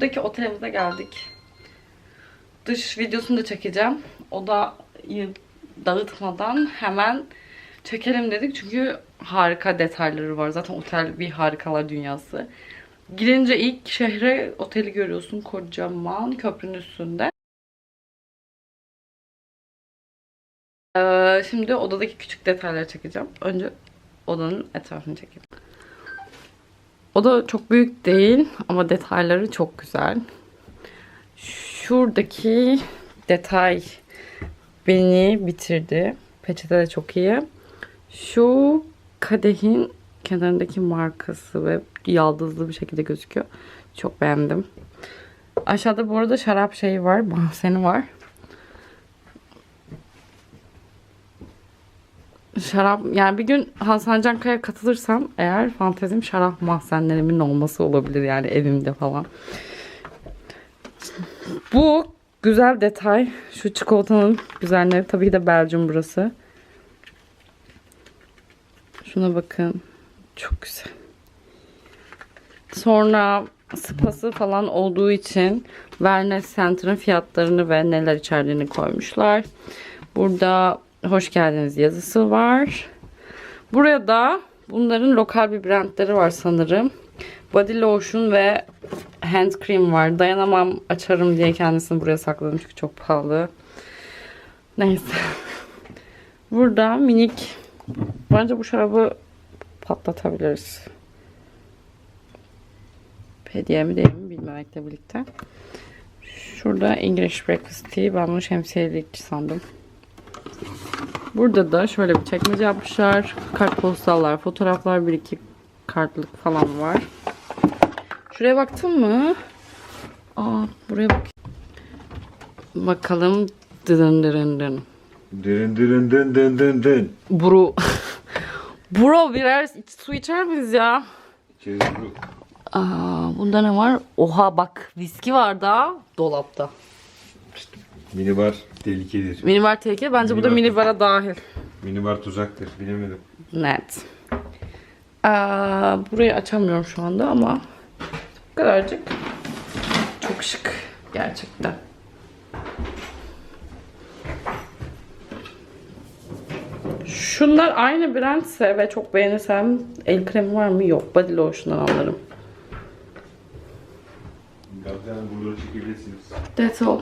Buradaki otelimize geldik. Dış videosunu da çekeceğim. Odayı dağıtmadan hemen çekelim dedik. Çünkü harika detayları var. Zaten otel bir harikalar dünyası. Girince ilk şehre oteli görüyorsun. Kocaman köprünün üstünde. Ee, şimdi odadaki küçük detayları çekeceğim. Önce odanın etrafını çekeyim. Oda çok büyük değil ama detayları çok güzel. Şuradaki detay beni bitirdi. Peçete de çok iyi. Şu kadehin kenarındaki markası ve yaldızlı bir şekilde gözüküyor. Çok beğendim. Aşağıda bu arada şarap şeyi var. Bahseni var. Şarap yani bir gün Hasan Cankaya katılırsam eğer fantezim şarap mahzenlerimin olması olabilir yani evimde falan. Bu güzel detay. Şu çikolatanın güzelliği. Tabii de Belgium burası. Şuna bakın. Çok güzel. Sonra spası falan olduğu için Wellness Center'ın fiyatlarını ve neler içerdiğini koymuşlar. Burada hoş geldiniz yazısı var. Buraya da bunların lokal bir brandleri var sanırım. Body lotion ve hand cream var. Dayanamam açarım diye kendisini buraya sakladım çünkü çok pahalı. Neyse. Burada minik bence bu şarabı patlatabiliriz. Hediye mi değil mi bilmemekle birlikte. Şurada English Breakfast Tea. Ben bunu şemsiyelikçi sandım. Burada da şöyle bir çekmece yapmışlar. Kartpostallar, fotoğraflar, bir iki kartlık falan var. Şuraya baktın mı? Aa, buraya bak. Bakalım. Dın dın dın. Dın dın dın dın dın dın. Bro. Bro birer su içer miyiz ya? İçeriz bu. Aa, bunda ne var? Oha bak viski var da dolapta. Minibar tehlikelidir. Minibar tehlikeli. Bence bu da Minibar. minibara dahil. Minibar tuzaktır. Bilemedim. Net. Aa, burayı açamıyorum şu anda ama bu kadarcık. Çok şık gerçekten. Şunlar aynı brandse ve çok beğenirsem el kremi var mı? Yok. Body lotion'dan alırım. Kaptan buraları çekebilirsiniz. That's all.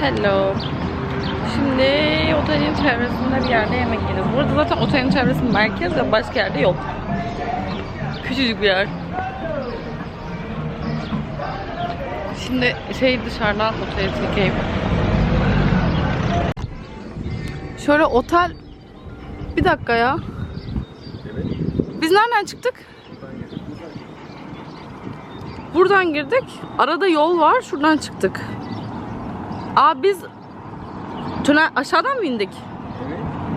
Hello. Şimdi otelin çevresinde bir yerde yemek yiyeceğiz. Burada zaten otelin çevresi merkez ve başka yerde yok. Küçücük bir yer. Şimdi şey dışarıdan oteli çekeyim. Şöyle otel... Bir dakika ya. Biz nereden çıktık? Buradan girdik. Arada yol var. Şuradan çıktık. Aa biz tünel aşağıdan mı indik?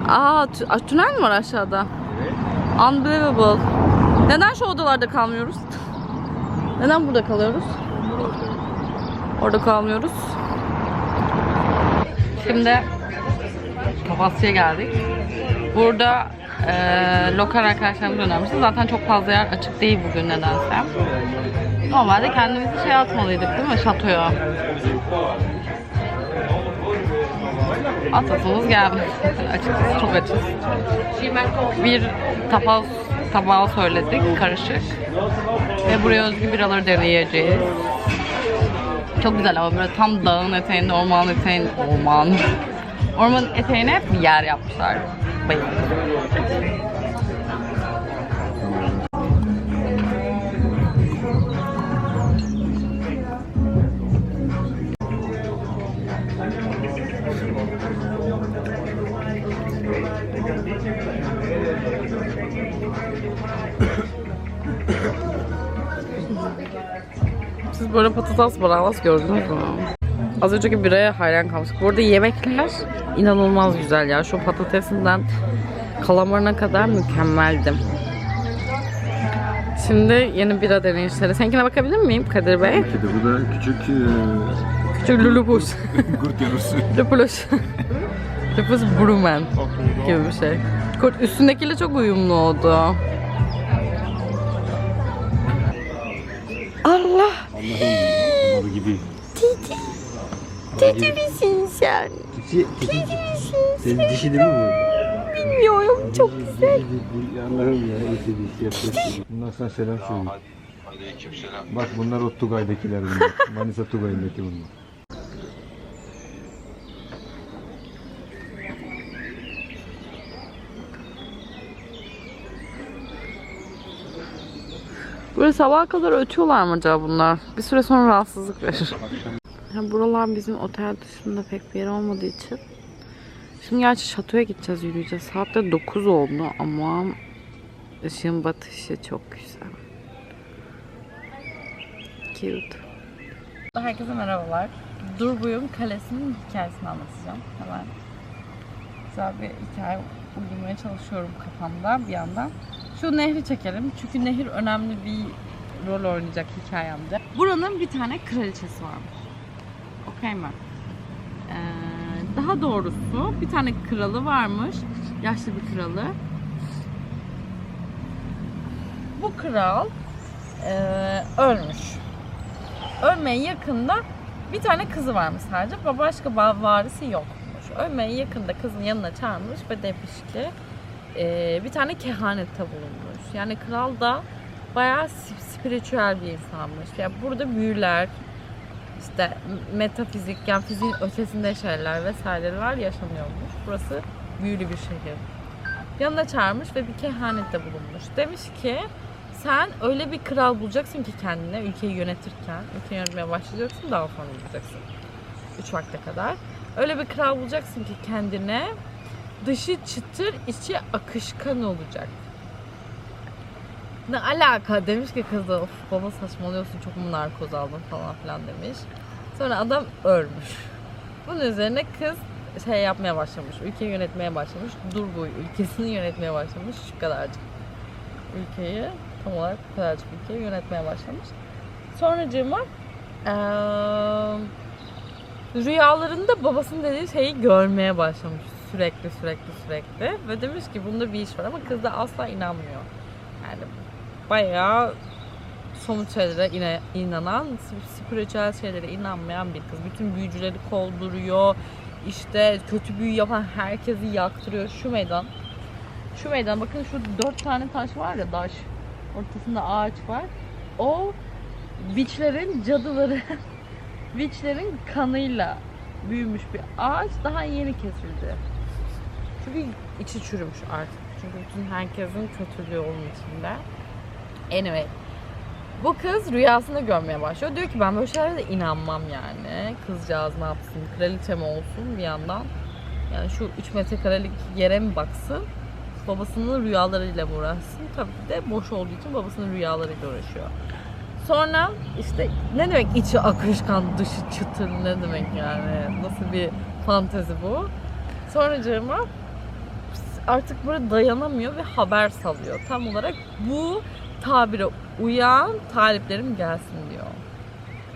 Aa tü- a- tünel mi var aşağıda? Unbelievable. Neden şu odalarda kalmıyoruz? Neden burada kalıyoruz? Orada kalmıyoruz. Şimdi Kapasya'ya geldik. Burada eee lokal arkadaşlarımız önermişti. Zaten çok fazla yer açık değil bugün nedense. Normalde kendimizi şey atmalıydık değil mi? Şatoya. Atasımız geldi. Açıkçası çok açız. Bir tapaz tabağı söyledik. Karışık. Ve buraya özgü biraları deneyeceğiz. Çok güzel ama böyle tam dağın eteğinde, ormanın eteğinde, orman. Ormanın eteğine bir yer yapmışlar. Bayıldım. Böyle patates bravas gördünüz mü? Az önceki biraya hayran kalmıştık. Bu arada yemekler inanılmaz güzel ya. Şu patatesinden kalamarına kadar mükemmeldim. Şimdi yeni bira deneyişleri. Seninkine bakabilir miyim Kadir Bey? Belki de bu da küçük e, Küçük lulupuş. kurt yavrusu. Lupuluş. Lupus Brumen gibi bir şey. Kurt üstündekiyle çok uyumlu oldu. Allah. Allah'ım malı gibi. Titi misin sen? Titi, titi. Senin dişi değil mi bu? Bilmiyorum çok güzel. Allah'ım ya yapıyorsun. Bunlar sana selam söylüyor. Bak bunlar o Tugay'dakiler bunlar. Manisa Tugay'ındaki bunlar. Böyle sabaha kadar ötüyorlar mı acaba bunlar? Bir süre sonra rahatsızlık verir. Ya buralar bizim otel dışında pek bir yer olmadığı için. Şimdi gerçi şatoya gideceğiz yürüyeceğiz. Saat de 9 oldu ama ışığın batışı çok güzel. Cute. Herkese merhabalar. Durbuyum Kalesi'nin hikayesini anlatacağım. Hemen güzel bir hikaye uydurmaya çalışıyorum kafamda bir yandan. Şu nehri çekelim. Çünkü nehir önemli bir rol oynayacak hikayemde. Buranın bir tane kraliçesi varmış. Okey mi? Ee, daha doğrusu bir tane kralı varmış. Yaşlı bir kralı. Bu kral ee, ölmüş. Ölmeye yakında bir tane kızı varmış sadece. Başka ba- varisi yokmuş. Ölmeye yakında kızın yanına çağırmış ve demiş ki ee, bir tane kehanette bulunmuş. Yani kral da bayağı sp- spiritüel bir insanmış. Yani burada büyüler, işte metafizik, yani fiziğin ötesinde şeyler vesaireler yaşanıyormuş. Burası büyülü bir şehir. Yanına çağırmış ve bir kehanette bulunmuş. Demiş ki sen öyle bir kral bulacaksın ki kendine ülkeyi yönetirken, ülkeyi yönetmeye başlayacaksın daha sonra bulacaksın. Üç vakte kadar. Öyle bir kral bulacaksın ki kendine dışı çıtır, içi akışkan olacak. Ne alaka demiş ki kız da of baba saçmalıyorsun çok mu narkoz aldın falan filan demiş. Sonra adam ölmüş. Bunun üzerine kız şey yapmaya başlamış, ülkeyi yönetmeye başlamış. Durbu ülkesini yönetmeye başlamış. Şu kadarcık ülkeyi, tam olarak bu kadarcık ülkeyi yönetmeye başlamış. Sonracığıma eee rüyalarında babasının dediği şeyi görmeye başlamış sürekli sürekli sürekli ve demiş ki bunda bir iş var ama kız da asla inanmıyor. Yani bayağı somut şeylere ina- inanan, spiritüel şeylere inanmayan bir kız. Bütün büyücüleri kolduruyor. İşte kötü büyü yapan herkesi yaktırıyor. Şu meydan. Şu meydan bakın şu dört tane taş var ya taş. Ortasında ağaç var. O witchlerin, cadıların witchlerin kanıyla büyümüş bir ağaç daha yeni kesildi. Çünkü içi çürümüş artık. Çünkü bütün herkesin kötülüğü onun içinde. Anyway. Bu kız rüyasında görmeye başlıyor. Diyor ki ben böyle şeylere de inanmam yani. Kızcağız ne yapsın? Kraliçe mi olsun bir yandan? Yani şu 3 metrekarelik yere mi baksın? Babasının rüyalarıyla mı uğraşsın? Tabii de boş olduğu için babasının rüyalarıyla uğraşıyor. Sonra işte ne demek içi akışkan, dışı çıtır ne demek yani? Nasıl bir fantezi bu? Sonracığıma artık böyle dayanamıyor ve haber salıyor. Tam olarak bu tabire uyan taliplerim gelsin diyor.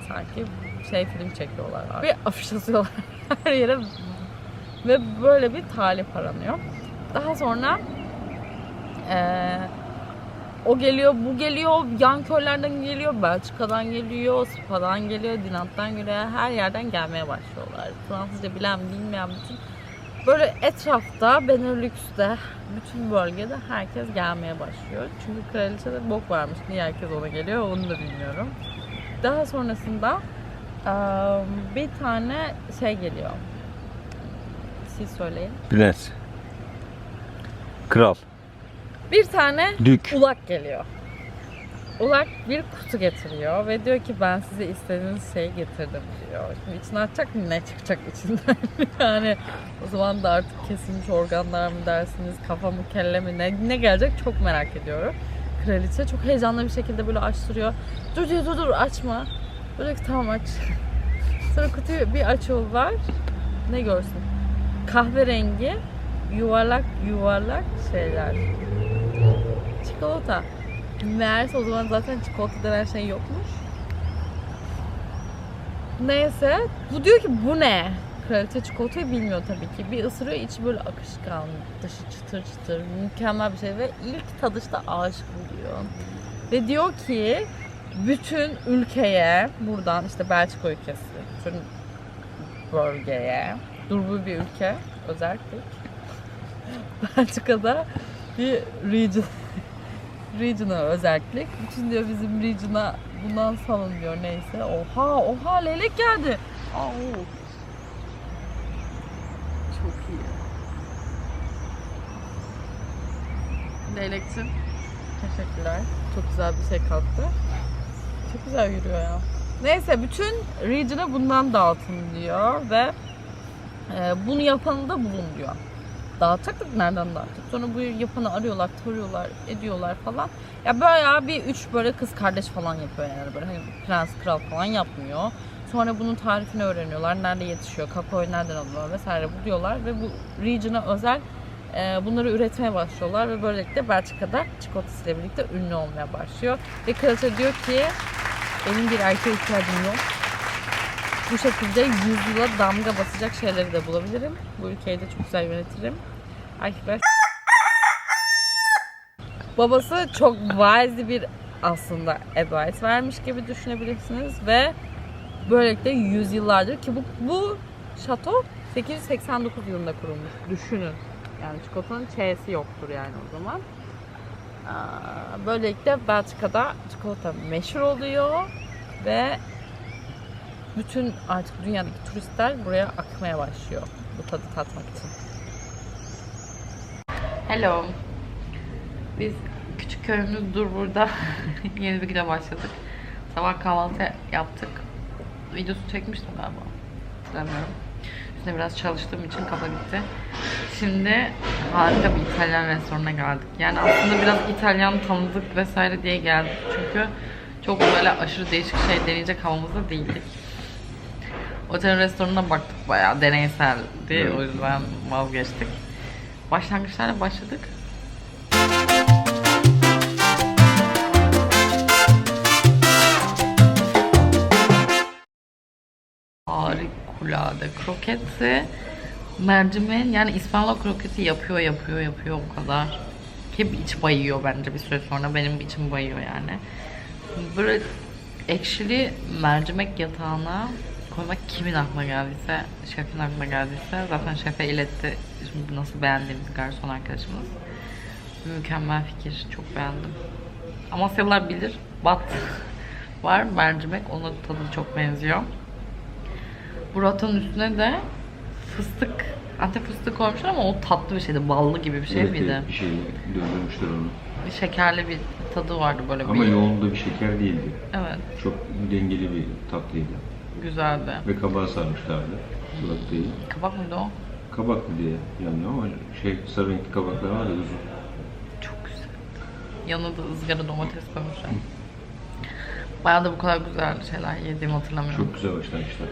Sanki şey film çekiyorlar. Bir afiş asıyorlar her yere ve böyle bir talip aranıyor. Daha sonra eee, o geliyor, bu geliyor, yan köylerden geliyor, Belçika'dan geliyor, Spa'dan geliyor, Dinant'tan geliyor. Her yerden gelmeye başlıyorlar. Fransızca bilen, bilmeyen bütün böyle etrafta, Benelüks'te, bütün bölgede herkes gelmeye başlıyor. Çünkü kraliçe de bok varmış. Niye herkes ona geliyor onu da bilmiyorum. Daha sonrasında bir tane şey geliyor. Siz söyleyin. Prens. Kral. Bir tane Dük. ulak geliyor. Ulak bir kutu getiriyor ve diyor ki ben size istediğiniz şeyi getirdim diyor. Şimdi içine atacak mı ne çıkacak içinden yani o zaman da artık kesilmiş organlar mı dersiniz kafa mı kelle mi ne, ne gelecek çok merak ediyorum. Kraliçe çok heyecanlı bir şekilde böyle açtırıyor. Dur diyor dur dur açma. Böyle ki tamam aç. Sonra kutuyu bir açıyorlar. Ne görsün? Kahverengi yuvarlak yuvarlak şeyler. Çikolata. Meğerse o zaman zaten çikolata denen şey yokmuş. Neyse. Bu diyor ki bu ne? Kraliçe çikolatayı bilmiyor tabii ki. Bir ısırıyor içi böyle akışkan. Dışı çıtır çıtır. Mükemmel bir şey ve ilk tadışta aşık oluyor. Ve diyor ki bütün ülkeye buradan işte Belçika ülkesi, bütün bölgeye, durbu bir ülke özellikle Belçika'da bir region region'a özellik. Bütün diyor bizim region'a bundan salın diyor neyse. Oha oha leylek geldi. Aa, Çok iyi. Leylekçim. Teşekkürler. Çok güzel bir şey kattı. Çok güzel yürüyor ya. Neyse bütün region'a bundan dağıtın diyor ve e, bunu yapanı da bulun diyor. Dağıtacaktık nereden dağıttık? Sonra bu yapanı arıyorlar, tarıyorlar, ediyorlar falan. Ya bayağı bir üç böyle kız kardeş falan yapıyor yani böyle hani prens kral falan yapmıyor. Sonra bunun tarifini öğreniyorlar. Nerede yetişiyor, kakaoyu nereden alıyorlar vesaire buluyorlar ve bu region'a özel e, bunları üretmeye başlıyorlar ve böylelikle Belçika'da çikolatasıyla birlikte ünlü olmaya başlıyor. Ve kraliçe diyor ki benim bir erkeğe ihtiyacım yok. Bu şekilde yüzyıla damga basacak şeyleri de bulabilirim. Bu ülkeyi de çok güzel yönetirim. Erkekler Babası çok wise bir aslında advice vermiş gibi düşünebilirsiniz ve böylelikle yüzyıllardır ki bu, bu şato 889 yılında kurulmuş. Düşünün. Yani çikolatanın çeyesi yoktur yani o zaman. Böylelikle Belçika'da çikolata meşhur oluyor ve bütün artık dünyadaki turistler buraya akmaya başlıyor bu tadı tatmak için. Hello. Biz küçük köyümüz dur burada. Yeni bir güne başladık. Sabah kahvaltı yaptık. Videosu çekmiştim galiba. Hatırlamıyorum. Üstüne biraz çalıştığım için kafa gitti. Şimdi harika bir İtalyan restoranına geldik. Yani aslında biraz İtalyan tanıdık vesaire diye geldik. Çünkü çok böyle aşırı değişik şey deneyecek havamızda değildik. Otelin restoranına baktık bayağı deneyseldi. Evet. O yüzden vazgeçtik. Başlangıçlarla başladık. Harikulade kroketi. Mercimeğin yani İspanyol kroketi yapıyor yapıyor yapıyor o kadar. Ki iç bayıyor bence bir süre sonra benim içim bayıyor yani. Böyle ekşili mercimek yatağına koymak kimin aklına geldiyse, şefin aklına geldiyse zaten şefe iletti şimdi nasıl beğendiğimizi garson arkadaşımız. Mükemmel fikir, çok beğendim. Amasyalılar bilir, bat var mercimek, onun tadı çok benziyor. Bu ratonun üstüne de fıstık, antep fıstığı koymuşlar ama o tatlı bir şeydi, ballı gibi bir şey Evet, miydi? Bir şey döndürmüşler onu. Bir şekerli bir tadı vardı böyle Ama bir. yoğun da bir şeker değildi. Evet, Çok dengeli bir tatlıydı. Güzeldi. Ve kabağı sarmışlardı. Kulak değil. Kabak mıydı o? Kabak diye yanıyor ama şey sarı renkli kabaklar var ya uzun. Çok güzel. Yanına da ızgara domates koymuşlar. Bayağı da bu kadar güzel şeyler yediğimi hatırlamıyorum. Çok güzel başlamışlar.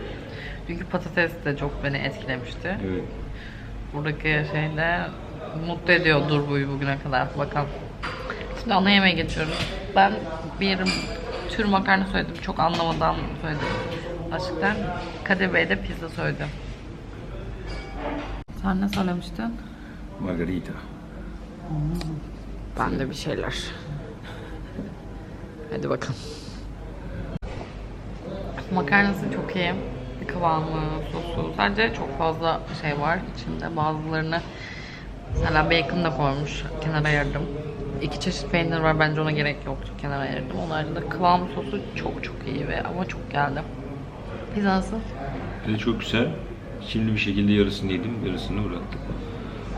Çünkü patates de çok beni etkilemişti. Evet. Buradaki şeyle mutlu ediyor Durbu'yu bugüne kadar. Bakalım. Şimdi ana yemeğe geçiyoruz. Ben bir tür makarna söyledim. Çok anlamadan söyledim. Başlıktan Kadir Bey de pizza söyledi. Sen ne söylemiştin? Margarita. Ben de bir şeyler. Hadi bakalım. Makarnası çok iyi. Kıvamı, sosu. Sadece çok fazla şey var içinde. Bazılarını mesela bacon da koymuş. Kenara ayırdım. İki çeşit peynir var. Bence ona gerek yoktu. Kenara ayırdım. Onun haricinde kıvamı sosu çok çok iyi ve ama çok geldi. Pizza nasıl? Ve çok güzel. Şimdi bir şekilde yarısını yedim, yarısını bıraktım.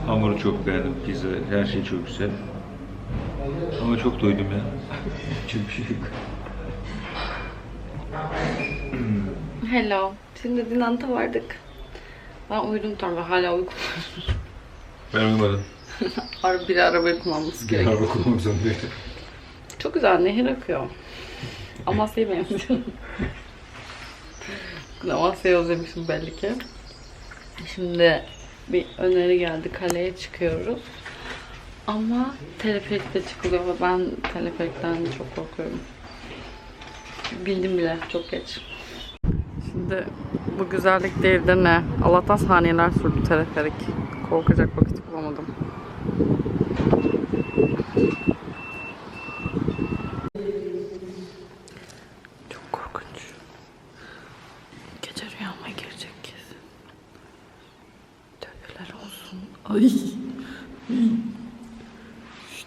Hamuru çok beğendim, pizza, her şey çok güzel. Ama çok doydum ya. Çok bir şey yok. Hello. Şimdi Dinant'a vardık. Ben uyudum tam ve hala uykum. Ben uyumadım. Ara biri arabayı kullanması gerekiyor. Araba kullanmak zorundayım. Çok güzel nehir akıyor. Amasya'ya benziyor. Amasya'yı özlemişim belli ki. Şimdi bir öneri geldi. Kaleye çıkıyoruz. Ama teleferikte çıkılıyor ben teleferikten çok korkuyorum. Bildim bile çok geç. Şimdi bu güzellik değil de ne? Allah'tan saniyeler sürdü teleferik. Korkacak vakit bulamadım.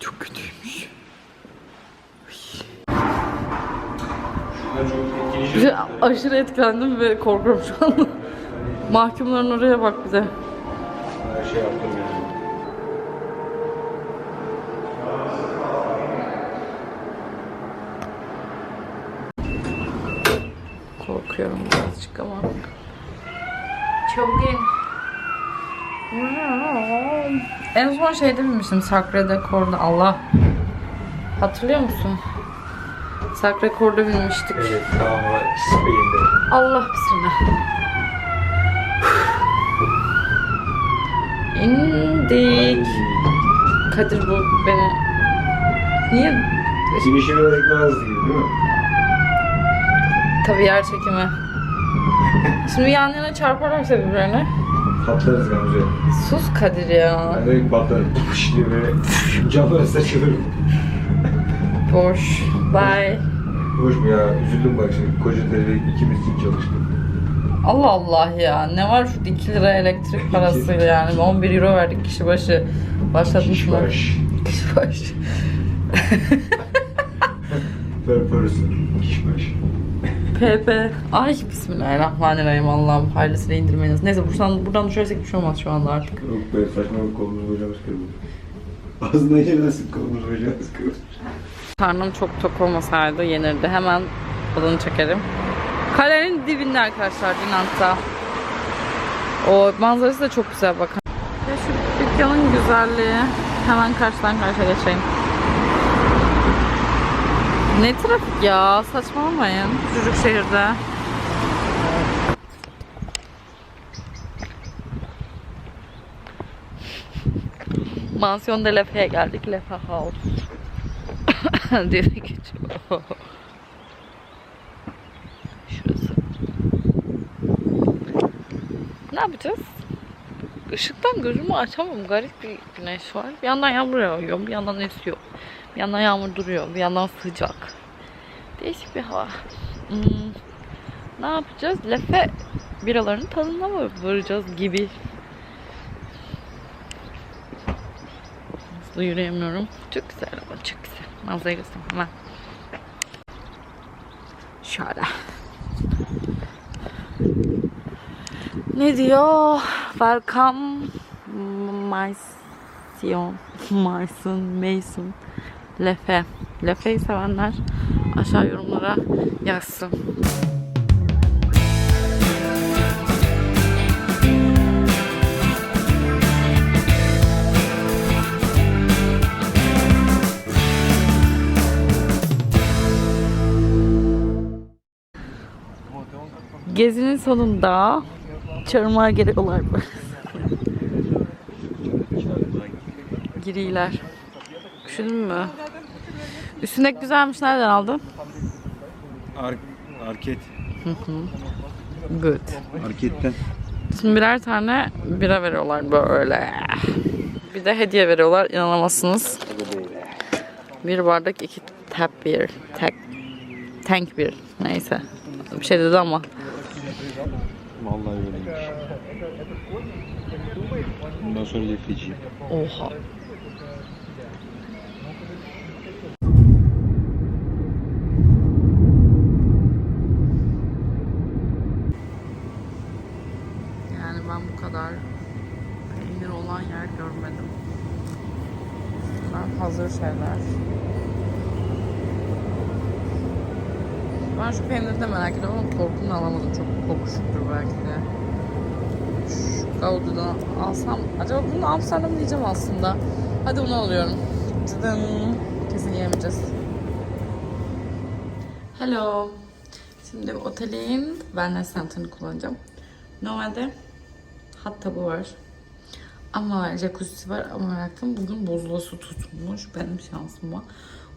Çok kötüymüş. Ben çok etkileyici. Bir de aşırı etkilendim ve korkuyorum şu anda. Mahkumların oraya bak bir de. Her şey yaptım yani. Korkuyorum birazcık ama. Çok iyi. En son şeyde binmiştim. Sacre de Cor'da. Allah. Hatırlıyor musun? Sacre Cor'da binmiştik. Evet, tamam. Spain'de. Allah bismillah. İndik. Kadir bu beni... Niye? Birazcık daha hızlı gibi değil mi? Tabii yer çekimi. Şimdi yan yana çarparlarsa birbirine. Patlarız Gamze. Sus Kadir ya. Ben de patlarım. Tıkış diye böyle camlara saçılırım. Boş. Bye. Mu ya? Üzüldüm bak şimdi. Koca ikimiz için çalıştık. Allah Allah ya. Ne var şu 2 lira elektrik parası yani. 11 euro verdik kişi başı. Başlatmışlar. Baş. Kişi başı. Per person. Kişi baş. PP. Ay bismillahirrahmanirrahim Allah'ım hayırlısıyla indirmeyiniz. Neyse buradan, buradan düşersek bir şey olmaz şu anda artık. Yok be saçmalık kolumuz bacağımız kırılır. Ağzına yenemezsin kolumuz bacağımız kırılır. Karnım çok tok olmasaydı yenirdi. Hemen adını çekerim. Kalenin dibinde arkadaşlar Dinant'ta. O manzarası da çok güzel bakın. Ya şu dükkanın güzelliği. Hemen karşıdan karşıya geçeyim. Ne trafik ya? Saçmalamayın. Çocuk şehirde. Mansiyon de Lefe'ye geldik. Lefe House. Diye geçiyor. Şurası. Ne yapacağız? Işıktan gözümü açamam. Garip bir güneş var. Bir yandan yağmur yağıyor, bir yandan esiyor. Bir yandan yağmur duruyor, bir yandan sıcak. Değişik bir hava. Hmm. Ne yapacağız? Lefe biralarının tadına mı varacağız gibi. Hızlı yürüyemiyorum. Çok güzel ama çok güzel. Manzarayı göstereyim hemen. Şöyle. Ne diyor? Welcome Mason Mason Mason Lefe Lefe'yi sevenler aşağı yorumlara yazsın. Gezinin sonunda çarmıha geliyorlar. Giriler. Üşüdün mü? Üstündeki güzelmiş. Nereden aldın? Ar arket. Good. Arketten. Şimdi birer tane bira veriyorlar böyle. Bir de hediye veriyorlar. İnanamazsınız. Bir bardak iki tap bir. Tek, tank bir. Neyse. Bir şey dedi ama. Vallahi öyleymiş. Bundan sonra defeciyim. Oha. Yani ben bu kadar peynir olan yer görmedim. Ben hazır şeyler. Ben şu peyniri de merak ediyorum ama korkumdan alamadım. Çok kokuşuktur belki de. Şu Gaudi'den alsam, acaba bunu mı diyeceğim aslında. Hadi bunu alıyorum. Tıdım. Kesin yiyemeyeceğiz. Hello. Şimdi otelin wellness center'ını kullanacağım. Normalde hot tub'ı var. Ama jacuzzi var ama merakım bugün buzulası tutmuş. Benim şansıma.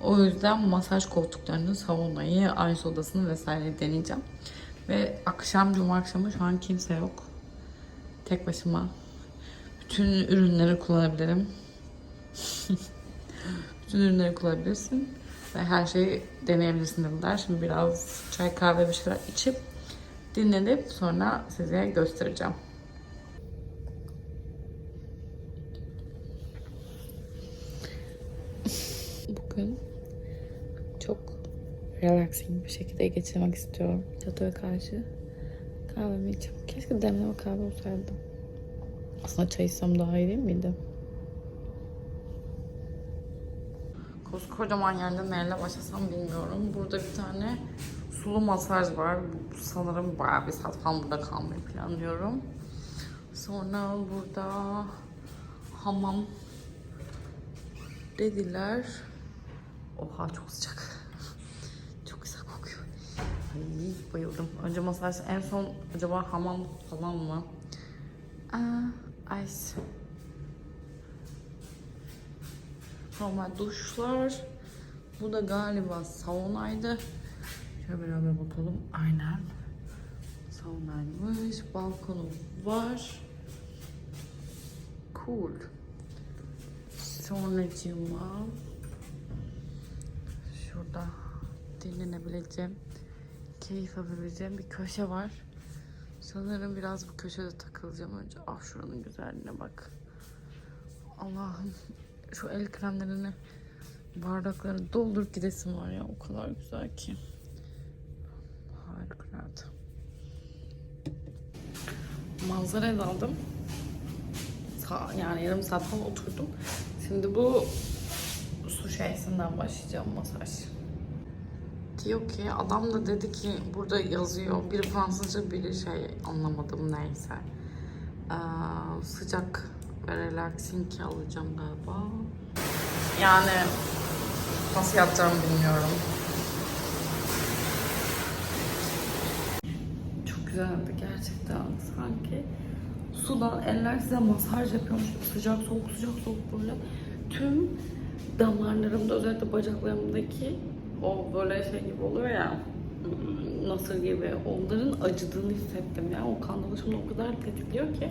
O yüzden masaj koltuklarını, saunayı, ice odasını vesaire deneyeceğim. Ve akşam, cuma akşamı şu an kimse yok. Tek başıma. Bütün ürünleri kullanabilirim. Bütün ürünleri kullanabilirsin. Ve her şeyi deneyebilirsin dediler. Şimdi biraz çay kahve bir şeyler içip dinlenip sonra size göstereceğim. bugün relaxing bir şekilde geçirmek istiyorum. Çatıya karşı kahvemi içip keşke demleme kahve olsaydı. Aslında çay içsem daha iyi değil miydi? Koskocaman yerde neyle başlasam bilmiyorum. Burada bir tane sulu masaj var. Sanırım bayağı bir saat falan burada kalmayı planlıyorum. Sonra burada hamam dediler. Oha çok sıcak. Ay bayıldım. Önce masaj en son acaba hamam falan mı? Aa, ice. Normal duşlar. Bu da galiba saunaydı. Şöyle beraber bakalım. Aynen. Saunaymış. Balkonu var. Cool. Sonracığıma şurada dinlenebileceğim, keyif yapabileceğim bir köşe var. Sanırım biraz bu köşede takılacağım önce. Ah şuranın güzelliğine bak. Allah'ım şu el kremlerini bardaklara doldurup gidesim var ya. O kadar güzel ki. Harikulade. Manzaraya daldım. Sa- yani yarım saat falan oturdum. Şimdi bu su şeysinden başlayacağım masaj. Diyor ki adam da dedi ki burada yazıyor biri Fransızca biri şey anlamadım neyse. Ee, sıcak ve relaxing alacağım galiba. Yani nasıl yapacağımı bilmiyorum. Çok güzeldi gerçekten sanki sudan eller size masaj yapıyormuş sıcak soğuk sıcak soğuk böyle tüm damarlarımda özellikle bacaklarımdaki o böyle şey gibi oluyor ya nasıl gibi onların acıdığını hissettim ya. O kan dolaşımını o kadar tetikliyor ki.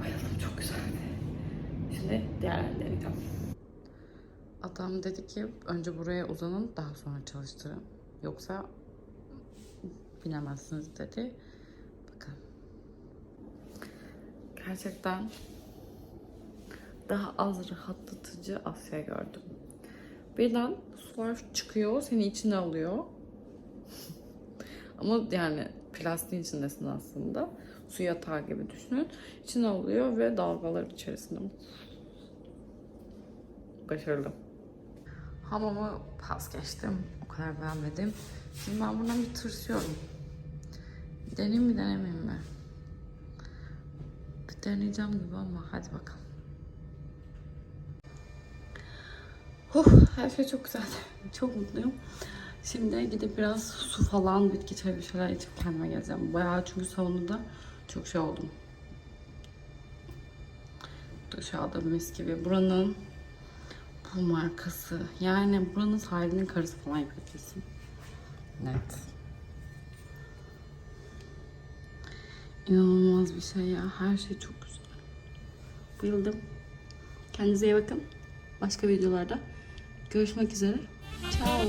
Bayıldım çok güzeldi. Şimdi diğerlerini deneyeceğim adam dedi ki önce buraya uzanın daha sonra çalıştırın. Yoksa binemezsiniz dedi. Bakın. Gerçekten daha az rahatlatıcı Asya gördüm. Birden sular çıkıyor, seni içine alıyor. Ama yani plastiğin içindesin aslında. Su yatağı gibi düşünün. İçine alıyor ve dalgalar içerisinde. Başarılı. Hamamı pas geçtim. O kadar beğenmedim. Şimdi ben bundan bir tırsıyorum. Deneyim mi denemeyeyim mi? Bir deneyeceğim gibi ama hadi bakalım. Huh, her şey çok güzel. Çok mutluyum. Şimdi gidip biraz su falan, bitki çayı bir şeyler içip kendime geleceğim. Bayağı çünkü salonunda çok şey oldum. Dışarıda mis gibi. Buranın bu markası. Yani buranın sahibinin karısı falan yapabilirsin. Net. İnanılmaz bir şey ya. Her şey çok güzel. Bayıldım. Kendinize iyi bakın. Başka videolarda Görüşmek üzere. Ciao.